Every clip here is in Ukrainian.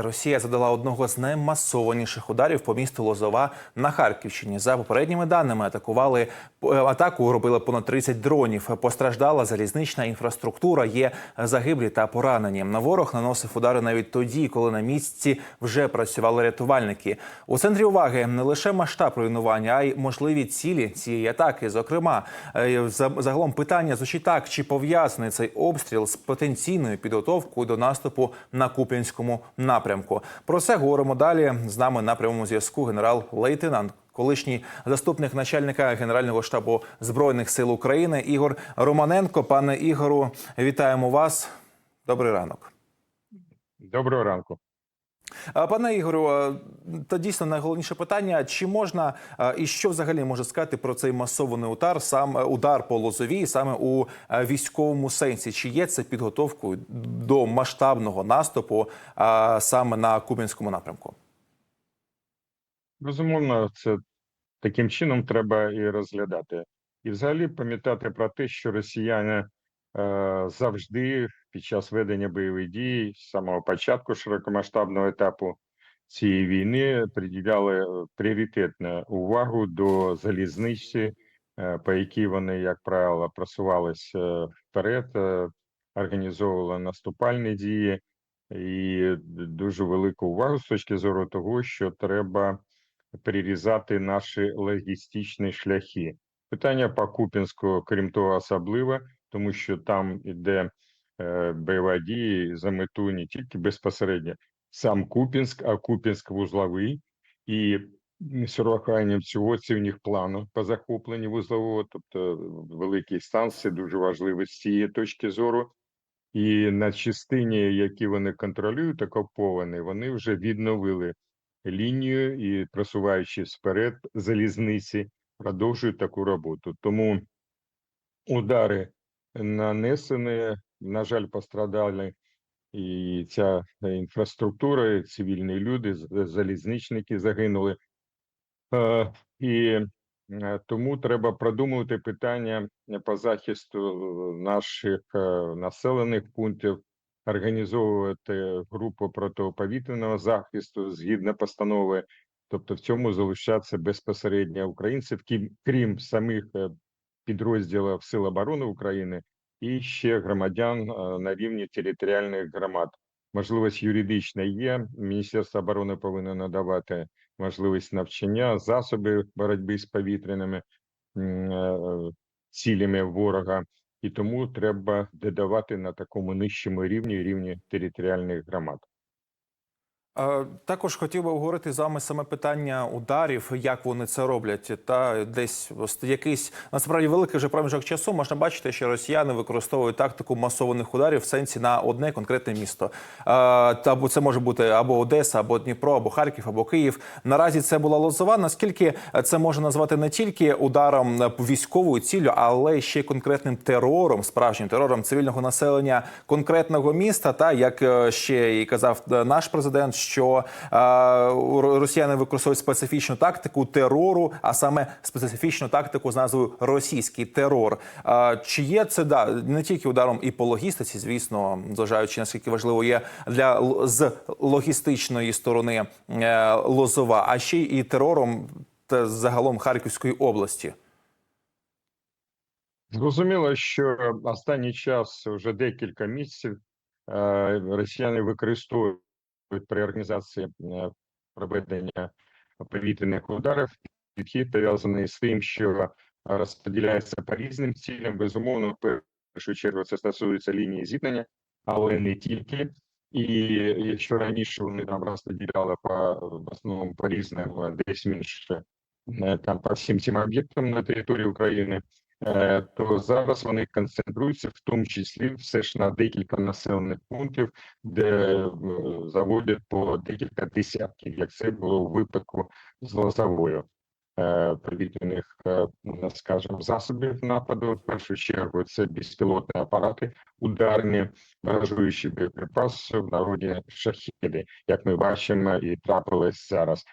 Росія задала одного з наймасованіших ударів по місту Лозова на Харківщині. За попередніми даними атакували е, атаку. Робили понад 30 дронів. Постраждала залізнична інфраструктура. Є загиблі та поранені. На ворог наносив удари навіть тоді, коли на місці вже працювали рятувальники. У центрі уваги не лише масштаб руйнування, а й можливі цілі цієї атаки. Зокрема, е, за- загалом питання звучить так: чи пов'язаний цей обстріл з потенційною підготовкою до наступу на Куп'янському напрямку? Про це говоримо далі. З нами на прямому зв'язку генерал-лейтенант. Колишній заступник начальника Генерального штабу збройних сил України Ігор Романенко. Пане Ігору, вітаємо вас. Добрий ранок. Доброго ранку. Пане Ігорю, та дійсно найголовніше питання: чи можна і що взагалі може сказати про цей масований удар, сам е, удар по лозовій, саме у е, військовому сенсі? Чи є це підготовкою до масштабного наступу саме на Кубінському напрямку? Безумовно, це таким чином треба і розглядати. І взагалі пам'ятати про те, що росіяни завжди під час ведення бойових дій з самого початку широкомасштабного етапу цієї війни приділяли е, пріоритетну увагу до залізниці, е, по якій вони, як правило, просувались е, вперед, е, організовували наступальні дії, і дуже велику увагу з точки зору того, що треба перерізати наші логістичні шляхи. Питання по Куп'янську, крім того, особливе, тому що там іде е, бойова дія за мету не тільки безпосередньо сам Куп'янськ, а Куп'янськ вузловий і з цього цивільних плану по захопленню вузлового, тобто великі станції, дуже важливі з цієї точки зору. І на частині, які вони контролюють, окуповані, вони вже відновили лінію і просуваючись вперед залізниці, продовжують таку роботу. Тому удари нанесені, на жаль, пострадали і ця інфраструктура, і цивільні люди, залізничники загинули. І е, тому треба продумувати питання по захисту наших населених пунктів, організовувати групу протиповітряного захисту згідно постанови, тобто в цьому залишаться безпосередньо українців, крім самих е, підрозділів Сил оборони України і ще громадян е, на рівні територіальних громад. Можливість юридична є. Міністерство оборони повинно надавати можливість навчання, засоби боротьби з повітряними е, цілями ворога, і тому треба додавати на такому нижчому рівні рівні територіальних громад. Е, Також хотів би обговорити з вами саме питання ударів, як вони це роблять. Та десь якийсь насправді великий вже проміжок часу можна бачити, що росіяни використовують тактику масованих ударів в сенсі на одне конкретне місто. Е, або це може бути або Одеса, або Дніпро, або Харків, або Київ. Наразі це була Лозова. Наскільки це можна назвати не тільки ударом військовою ціллю, але ще конкретним терором, справжнім терором цивільного населення конкретного міста. Та як е, ще і казав наш президент, що е, росіяни використовують специфічну тактику терору, а саме специфічну тактику з назвою російський терор. Е, Чи є це да не тільки ударом і по логістиці, звісно, зважаючи наскільки важливо є для з логістичної сторони е, Лозова, а ще й терором та загалом Харківської області. Зрозуміло, що останній час вже декілька місяців росіяни використовують при організації е, проведення повітряних ударів підхід пов'язаний з тим, що розподіляється по різним цілям. Безумовно, в першу чергу це стосується лінії зіткнення, але не тільки. І якщо раніше вони там розподіляли по в основному по різним е, десь менше е, там по всім цим об'єктам на території України, е, то зараз вони концентруються в тому числі все ж на декілька населених пунктів, де е, заводять по декілька десятків, як це було у випадку з Лозовою. е, Повітряних, е, скажімо, засобів нападу. В першу чергу це безпілотні апарати, ударні, баражуючі боєприпаси, в народі шахіди, як ми бачимо, і трапилось зараз.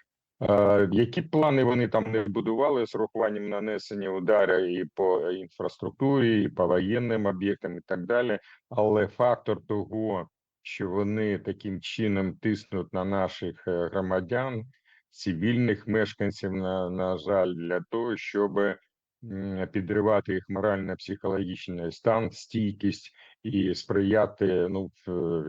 Які плани вони там не будували з урахуванням нанесення ударів і по інфраструктурі, і по воєнним об'єктам, і так далі. Але фактор того, що вони таким чином тиснуть на наших е, громадян, цивільних мешканців, на, на жаль, для того, щоб підривати їх морально-психологічний стан, стійкість і сприяти ну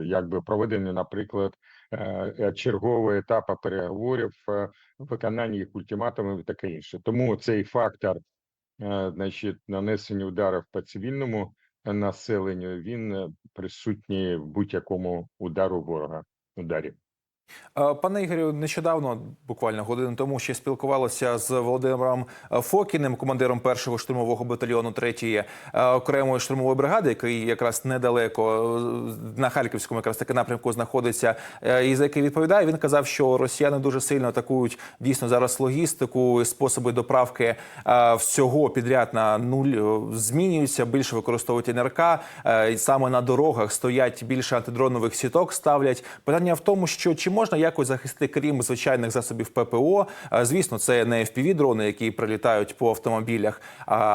якби проведенню, наприклад, е, е, чергового етапу переговорів, е, виконанні їх ультиматумів і таке інше. Тому цей фактор, значить, нанесення ударів по цивільному населенню, він присутній в будь-якому удару ворога ударі. Е, Пане Ігорю, нещодавно, буквально годину тому, ще спілкувалося з Володимиром е, Фокіним, командиром першого штурмового батальйону 3-ї е, окремої штурмової бригади, який якраз недалеко на харківському якраз таки напрямку знаходиться, і за який відповідає. Він казав, що росіяни дуже сильно атакують дійсно зараз логістику, способи доправки всього підряд на нуль змінюються. Більше використовують НРК. Саме на дорогах стоять більше антидронових сіток. Ставлять питання в тому, що чи можна якось захистити крім звичайних засобів ППО. Е, Звісно, це не fpv дрони, які прилітають по автомобілях.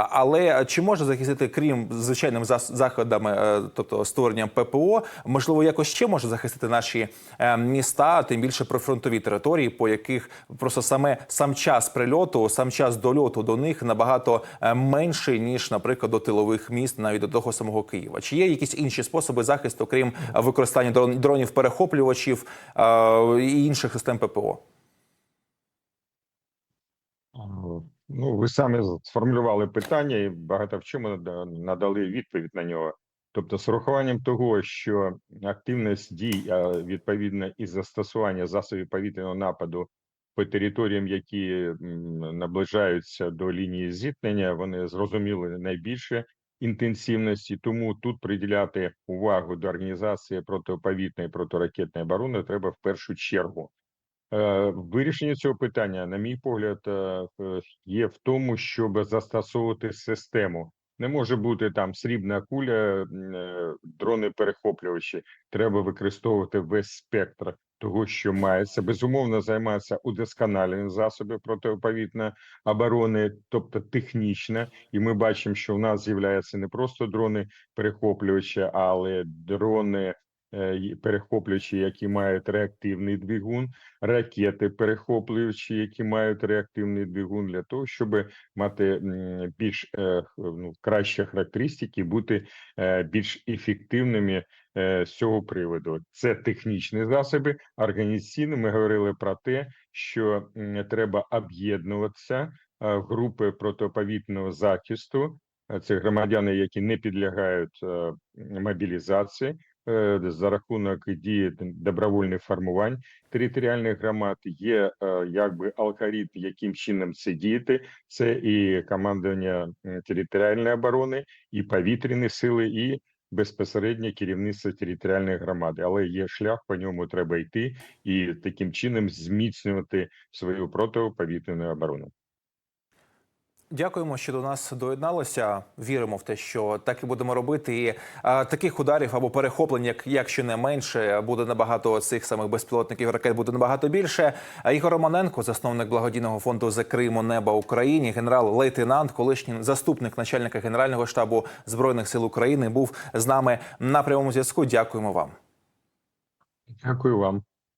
Але чи можна захистити крім звичайним заходами, е, тобто створенням ППО, можливо, якось ще може захистити наші е, міста, тим більше прифронтові території, по яких просто саме сам час прильоту, сам час дольоту до них набагато менший ніж, наприклад, до тилових міст, навіть до того самого Києва. Чи є якісь інші способи захисту, крім використання дрон- дронів перехоплювачів і інших систем ППО? Ну, ви самі сформулювали питання і багато в чому надали відповідь на нього. Тобто, з урахуванням того, що активність дій, відповідно і застосування засобів повітряного нападу по територіям, які наближаються до лінії зіткнення, вони зрозуміли найбільше інтенсивності. Тому тут приділяти увагу до організації протиповітряної протиракетної оборони треба в першу чергу. Е, Вирішення цього питання, на мій погляд, е, е, є в тому, щоб застосовувати систему. Не може бути там срібна куля, дрони перехоплювачі. Треба використовувати весь спектр того, що мається. Безумовно, займатися удосконаленням засобів протиповітної оборони, тобто технічно. І ми бачимо, що в нас з'являються не просто дрони перехоплювачі, але дрони е, перехоплювачі, які мають реактивний двигун ракети перехоплюючі, які мають реактивний двигун, для того, щоб мати більш е, ну, кращі характеристики, бути е, більш ефективними з цього приводу. Це технічні засоби. Організаційно ми говорили про те, що треба об'єднуватися групи протиповітряного захисту. Це громадяни, які не підлягають мобілізації за рахунок дії добровольних формувань територіальних громад є е, якби алгоритм, яким чином це діяти. Це і командування територіальної оборони, і повітряні сили, і безпосередньо керівництво територіальної громади. Але є шлях, по ньому треба йти і таким чином зміцнювати свою протиповітряну оборону. Дякуємо, що до нас доєдналися. Віримо в те, що так і будемо робити. І а, таких ударів або перехоплень, як якщо не менше, буде набагато цих самих безпілотників ракет буде набагато більше. А Ігор Романенко, засновник благодійного фонду за Криму Неба Україні, генерал-лейтенант, колишній заступник начальника генерального штабу збройних сил України, був з нами на прямому зв'язку. Дякуємо вам. Дякую вам.